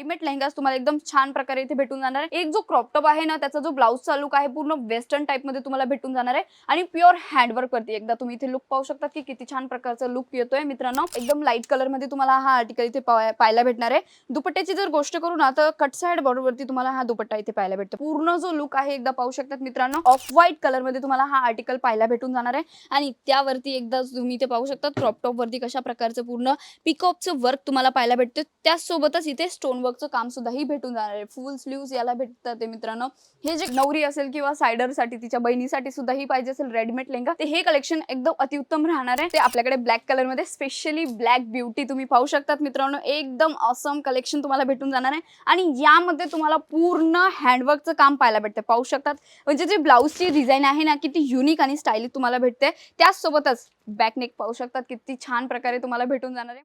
Readymade लेहंगास तुम्हाला एकदम छान प्रकारे इथे भेटून जाणार आहे. एक जो क्रॉपटॉप आहे ना त्याचा जो ब्लाऊजचा लुक आहे पूर्ण वेस्टर्न टाईपमध्ये तुम्हाला भेटून जाणार आहे. आणि प्युअर हँडवर्क वरती एकदा तुम्ही इथे लुक पाहू शकता की किती छान प्रकारचा लुक येतोय. मित्रांनो एकदम लाइट कलरमध्ये तुम्हाला हा आर्टिकल इथे पाहायला भेटणार आहे. दुपट्ट्याची जर गोष्ट करू ना तर कट साईड बॉर्डर वरती तुम्हाला हा दुपट्टा इथे पाहायला भेटतो. पूर्ण जो लुक आहे एकदा पाहू शकतात मित्रांनो ऑफ व्हाईट कलरमध्ये तुम्हाला हा आर्टिकल पाहायला भेटून जाणार आहे. आणि त्यावरती एकदा तुम्ही इथे पाहू शकता क्रॉपटॉप वरती कशा प्रकारचं पूर्ण पिकअपचं वर्क तुम्हाला पाहायला भेटतं. त्याचसोबतच इथे स्टोन वर्कचं काम सुद्धाही भेटून जाणार आहे. फुल स्लीव्स याला भेटतात ते मित्रांनो. हे जे नवरी असेल किंवा सायडरसाठी तिच्या बहिणीसाठी सुद्धा ही पाहिजे असेल रेडीमेड लेंगा ते हे कलेक्शन एकदम अतिउत्तम राहणार आहे. ते आपल्याकडे ब्लॅक कलरमध्ये स्पेशली ब्लॅक ब्युटी तुम्ही पाहू शकतात मित्रांनो. एकदम असम कलेक्शन तुम्हाला भेटून जाणार आहे. आणि यामध्ये तुम्हाला पूर्ण हँडवर्कचं काम पाहायला भेटतं. पाहू शकतात? म्हणजे जे ब्लाऊजची डिझाईन आहे ना किती युनिक आणि स्टाईलिश तुम्हाला भेटते. त्याचसोबतच बॅकनेक पाहू शकतात. किती छान प्रकारे तुम्हाला भेटून जाणार आहे.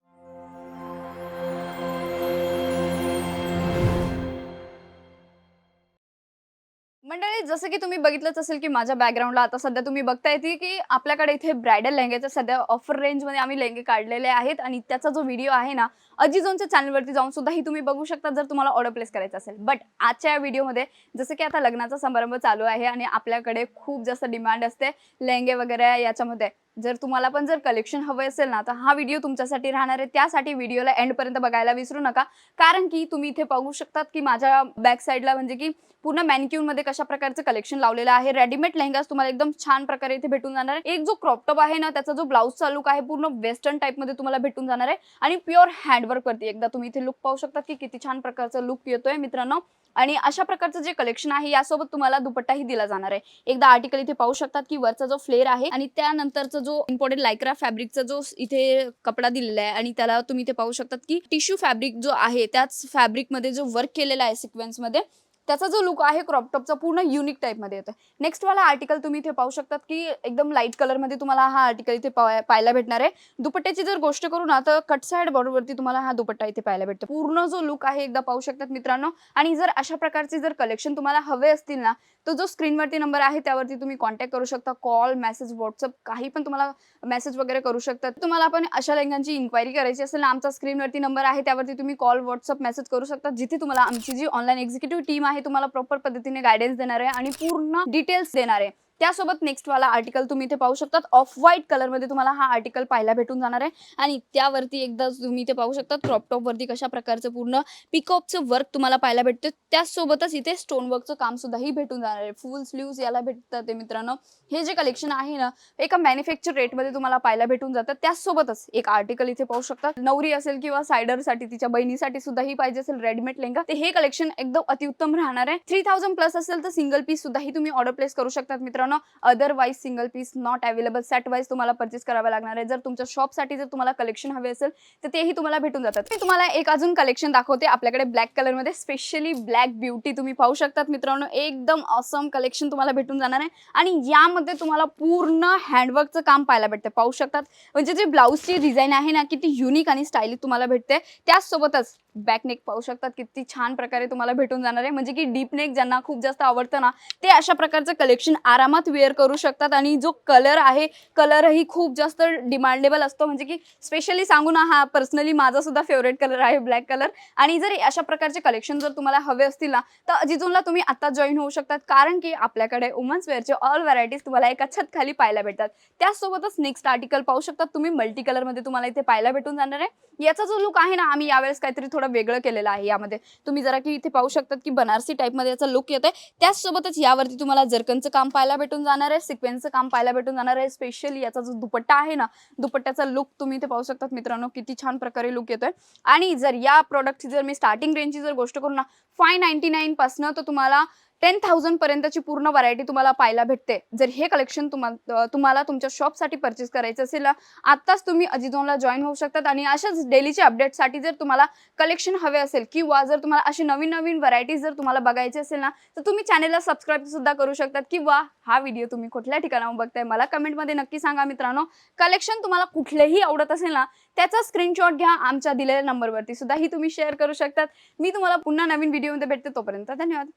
मंडळी जसं की तुम्ही बघितलंच असेल की माझ्या बॅकग्राऊंडला आता सध्या तुम्ही बघताय ती की आपल्याकडे इथे ब्रायडल लेहंग्याच्या सध्या ऑफर रेंजमध्ये आम्ही लेहंगे काढलेले आहेत आणि त्याचा जो व्हिडिओ आहे ना अजिझोनच्या चॅनलवरती जाऊन सुद्धा ही तुम्ही बघू शकता जर तुम्हाला ऑर्डर प्लेस करायचं असेल. बट आजच्या या व्हिडिओमध्ये जसं की आता लग्नाचा समारंभ चालू आहे आणि आपल्याकडे खूप जास्त डिमांड असते. लेहंगे वगैरे याच्यामध्ये. जर तुम्हाला पण जर कलेक्शन हवं असेल ना तर हा व्हिडिओ तुमच्यासाठी राहणार आहे. त्यासाठी व्हिडिओला एंडपर्यंत बघायला विसरू नका. कारण की तुम्ही इथे पाहू शकतात की माझ्या बॅक साईडला म्हणजे की पूर्ण मॅनिक्यूनमध्ये कशा प्रकारचं कलेक्शन लावलेलं आहे. रेडीमेड लेहंगास तुम्हाला एकदम छान प्रकारे इथे भेटून जाणार आहे. एक जो क्रॉपटॉप आहे ना त्याचा जो ब्लाऊजचा लुक आहे पूर्ण वेस्टर्न टाईपमध्ये तुम्हाला भेटून जाणार आहे. आणि प्युअर हँडवर्क वरती एकदा तुम्ही इथे लुक पाहू शकता की किती छान प्रकारचं लुक येतोय मित्रांनो. आणि अशा प्रकारचं जे कलेक्शन आहे यासोबत तुम्हाला दुपट्टाही दिला जाणार आहे. एकदा आर्टिकल इथे पाहू शकतात की वरचा जो फ्लेअर आहे आणि त्यानंतरचं जो इम्पॉर्टंट लायक्रा फॅब्रिकचा जो इथे कपडा दिलेला आहे आणि त्याला तुम्ही इथे पाहू शकतात की टिश्यू फॅब्रिक जो आहे त्याच फॅब्रिकमध्ये जो वर्क केलेला आहे सिक्वेन्समध्ये त्याचा जो लुक आहे क्रॉप टॉपचा पूर्ण युनिक टाईपमध्ये येतो नेक्स्ट वाला आर्टिकल तुम्ही इथे पाहू शकतात की एकदम लाइट कलरमध्ये तुम्हाला हा आर्टिकल इथे पाहायला भेटणार आहे. दुपट्ट्याची जर गोष्ट करू ना तर कट साईड बॉर्डरवरती तुम्हाला हा दुपट्टा इथे पाहायला भेटतो. पूर्ण जो लुक आहे एकदा पाहू शकतात मित्रांनो. आणि जर अशा प्रकारचे जर कलेक्शन तुम्हाला हवे असतील ना तो जो स्क्रीनवरती नंबर आहे त्यावरती तुम्ही कॉन्टॅक्ट करू शकता. कॉल मेसेज व्हॉट्सअप काही पण तुम्हाला मेसेज वगैरे करू शकता तुम्हाला पण अशा लेंगांची इन्क्वायरी करायची असेल ना आमचा स्क्रीनवरती नंबर आहे त्यावरती तुम्ही कॉल व्हॉट्सअप मेसेज करू शकता जिथे तुम्हाला आमची जी ऑनलाईन एक्झिक्युटिव्ह टीम आहे तुम्हाला प्रॉपर पद्धतीने गायडन्स देणार आहे आणि पूर्ण डिटेल्स देणार आहे. त्यासोबत नेक्स्ट वाला आर्टिकल तुम्ही इथे पाहू शकतात. ऑफ व्हाईट कलरमध्ये तुम्हाला हा आर्टिकल पाहायला भेटून जाणार आहे. आणि त्यावरती एकदा तुम्ही इथे पाहू शकता क्रॉपटॉपवरती कशा प्रकारचं पूर्ण पिकअपचं वर्क तुम्हाला पाहायला भेटतं त्यासोबतच इथे स्टोन वर्कचं काम सुद्धाही भेटून जाणार आहे. फुल स्लीव्स याला भेटतात ते मित्रांनो. हे जे कलेक्शन आहे ना एका मॅन्युफॅक्चर रेटमध्ये तुम्हाला पाहायला भेटून जातं त्यासोबतच एक आर्टिकल इथे पाहू शकता नवरी असेल किंवा सायडरसाठी तिच्या बहिणीसाठी सुद्धाही पाहिजे असेल रेडीमेड लेंगा ते हे कलेक्शन एकदम अतिउत्तम राहणार आहे. थ्री थाउजंड प्लस असेल तर सिंगल पीस सुद्धाही तुम्ही ऑर्डर प्लेस करू शकतात मित्रांनो. Otherwise single piece not available set wise तुम्हाला परचेस करावं लागणार आहे. जर तुमच्या शॉपसाठी जर तुम्हाला कलेक्शन हवे असेल तर तेही तुम्हाला भेटून जातात. मी तुम्हाला एक अजून कलेक्शन दाखवते. आपल्याकडे ब्लॅक कलरमध्ये स्पेशली ब्लॅक ब्युटी तुम्ही पाहू शकतात मित्रांनो. एकदम ऑसम कलेक्शन तुम्हाला भेटून जाणार आहे. आणि यामध्ये तुम्हाला पूर्ण हँडवर्कचं काम पाहायला भेटतं. पाहू शकतात. म्हणजे जे ब्लाऊजची डिझाईन आहे ना किती युनिक आणि स्टायलिश तुम्हाला भेटते. त्याचसोबतच बॅक नेक पाहू शकतात. किती छान प्रकारे तुम्हाला भेटून जाणार आहे. म्हणजे की डीप नेक ज्यांना खूप जास्त आवडतं ना ते अशा प्रकारचं कलेक्शन आरामात वेअर करू शकतात. आणि जो कलर आहे कलरही खूप जास्त डिमांडेबल असतो. म्हणजे की स्पेशली सांगू ना हा पर्सनली माझा सुद्धा फेवरेट कलर आहे ब्लॅक कलर आणि जर अशा प्रकारचे कलेक्शन जर तुम्हाला हवे असतील ना तर अजिजूनला तुम्ही आता जॉईन होऊ शकतात. कारण की आपल्याकडे वुमन्स वेअरचे ऑल व्हरायटीज तुम्हाला एका छत खाली पाहायला भेटतात. त्याचसोबतच नेक्स्ट आर्टिकल पाहू शकतात. तुम्ही मल्टी कलरमध्ये तुम्हाला इथे पाहायला भेटून जाणार आहे. याचा जो लुक आहे ना आम्ही यावेळेस काहीतरी थोडं वेगळं केलेलं आहे यामध्ये. तुम्ही जरा की इथे पाहू शकतात की बनारसी टाईपमध्ये याचा लुक येतोय. त्याचसोबतच यावरती तुम्हाला जरकनचं काम पाहायला भेटून जाणार आहे सिक्वेन्सचं काम पाहायला भेटून जाणार आहे. स्पेशली याचा जो दुपट्टा आहे ना दुपट्ट्याचा लुक तुम्ही इथे पाहू शकतात मित्रांनो किती छान प्रकारे लुक येतोय. आणि जर या प्रॉडक्टची जर मी स्टार्टिंग रेंजची जर गोष्ट करू ना फाय नाईन्टी नाईन पासनं तर तुम्हाला टेन थाउजंड पर्यंतची पूर्ण व्हरायटी तुम्हाला पाहायला भेटते. जर हे कलेक्शन तुम्हाला तुम्हाला तुमच्या शॉपसाठी परचेस करायचं असेल ना आत्ताच तुम्ही अजिझोनला जॉईन होऊ शकतात आणि अशाच डेलीच्या अपडेटसाठी जर तुम्हाला कलेक्शन हवे असेल किंवा जर तुम्हाला अशी नवीन नवीन व्हरायटीज जर तुम्हाला बघायची असेल ना तर तुम्ही चॅनेलला सबस्क्राईब सुद्धा करू शकतात किंवा हा व्हिडिओ तुम्ही कुठल्या ठिकाणावर बघताय मला कमेंटमध्ये नक्की सांगा मित्रांनो. कलेक्शन तुम्हाला कुठलेही आवडत असेल ना त्याचा स्क्रीनशॉट घ्या आमच्या दिलेल्या नंबरवरती सुद्धा ही तुम्ही शेअर करू शकतात. मी तुम्हाला पुन्हा नवीन व्हिडिओमध्ये भेटते तोपर्यंत धन्यवाद.